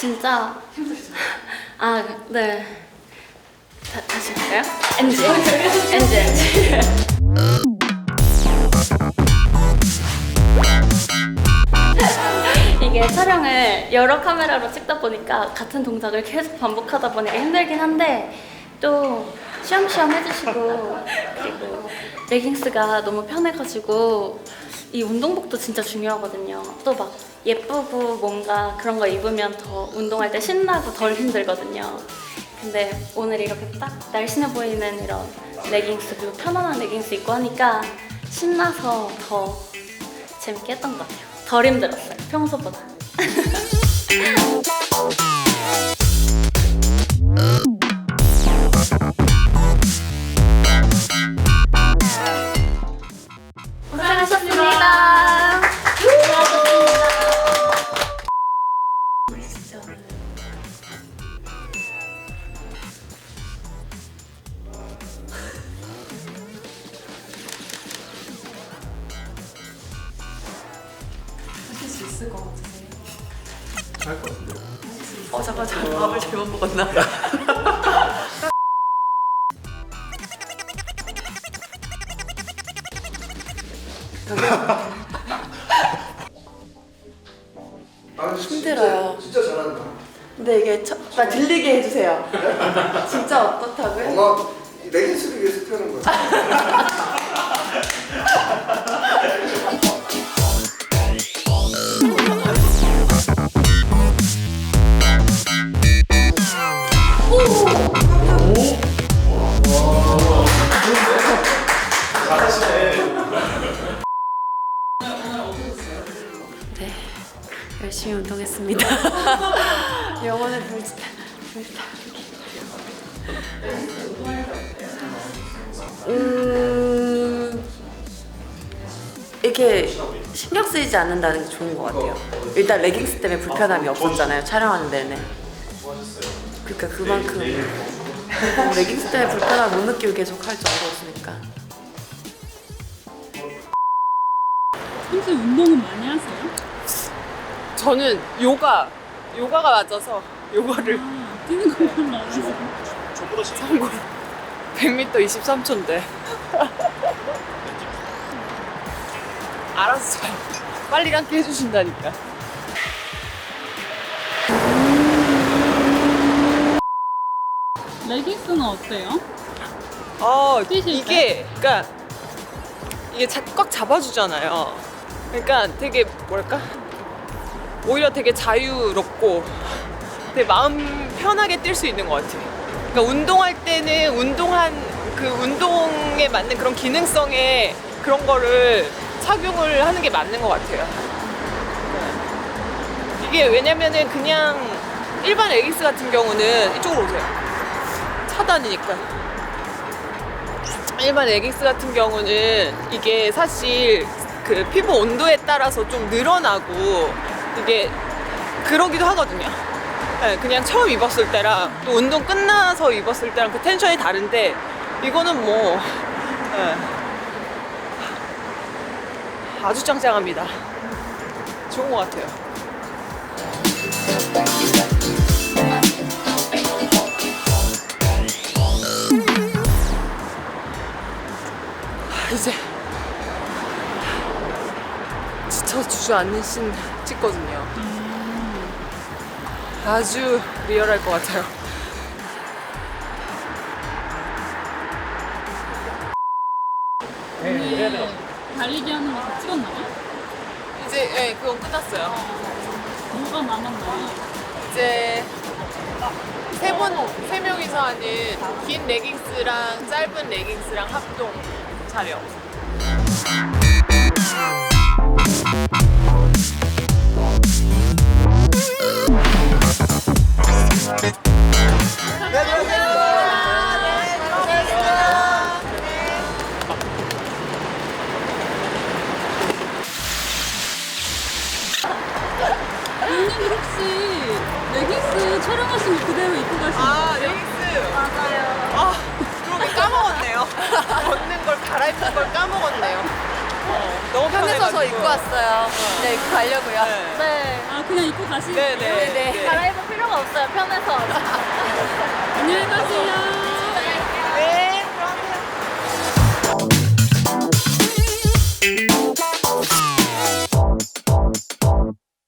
진짜 아 네. 다, 다시 할까요? 엔지 엔지 엔지 이게 촬영을 여러 카메라로 찍다 보니까 같은 동작을 계속 반복하다 보니까 힘들긴 한데 또 쉬엄쉬엄 해주시고 그리고 레깅스가 너무 편해가지고 이 운동복도 진짜 중요하거든요. 또 막 예쁘고 뭔가 그런 거 입으면 더 운동할 때 신나고 덜 힘들거든요. 근데 오늘 이렇게 딱 날씬해 보이는 이런 레깅스 그리고 편안한 레깅스 입고 하니까 신나서 더 재밌게 했던 것 같아요. 덜 힘들었어요. 평소보다. 어 잠깐 잠깐 밥을 잘못 먹었나? 아, 힘들어요. 진짜, 진짜 잘한다. 근데 이게 첫, 나 들리게 해주세요. 진짜 어떻다고요? 엄마 레깅스를 위해서 태어난 거야. 열심히 운동했습니다. 영혼의 불타, 불타. 음, 이렇게 신경 쓰이지 않는다는 게 좋은 것 같아요. 일단 레깅스 때문에 불편함이 없었잖아요. 촬영하는 내내. 그러니까 그만큼 레깅스 때문에 불편함 못 느끼고 계속 할 정도였으니까. 평소에 운동은 많이 하세요? 저는 요가 요가가 맞아서 요가를 아, 뛰는 거 별로 안 하세요? 참고로 100m 23초인데. 알았어 빨리 감기 해주신다니까. 레깅스는 어때요? 어 뛰실 이게 그러니까 이게 자- 꽉 잡아주잖아요. 그러니까 되게 뭐랄까 오히려 되게 자유롭고 되게 마음 편하게 뛸 수 있는 것 같아요 그러니까 운동할 때는 운동한 그 운동에 맞는 그런 기능성의 그런 거를 착용을 하는 게 맞는 것 같아요. 이게 왜냐면은 그냥 일반 레깅스 같은 경우는 이쪽으로 오세요. 차단이니까. 일반 레깅스 같은 경우는 이게 사실 그 피부 온도에 따라서 좀 늘어나고 이게 그러기도 하거든요. 네, 그냥 처음 입었을 때랑 또 운동 끝나서 입었을 때랑 그 텐션이 다른데 이거는 뭐 네. 아주 짱짱합니다. 좋은 것 같아요. 지쳐 주저앉는 씬 찍거든요. 아주 리얼할 것 같아요. 위에 달리기 하는 거 다 찍었나요? 이제 예, 그건 끝났어요. 뭐가 남았나요? 이제 세 분, 세 명이서 하는 긴 레깅스랑 짧은 레깅스랑 합동 촬영. 혹시 레깅스 촬영하신 거 그대로 입고 가시는 아, 거예요? 레깅스. 맞아요. 아, 그러게 까먹었네요. 벗는 걸, 갈아입는 걸 까먹었네요. 어, 너무 편해서 편해서 입고 왔어요. 네, 입고 가려고요. 네. 네. 아 그냥 입고 가시는 네, 거예요? 네. 네. 갈아입을 필요 편해서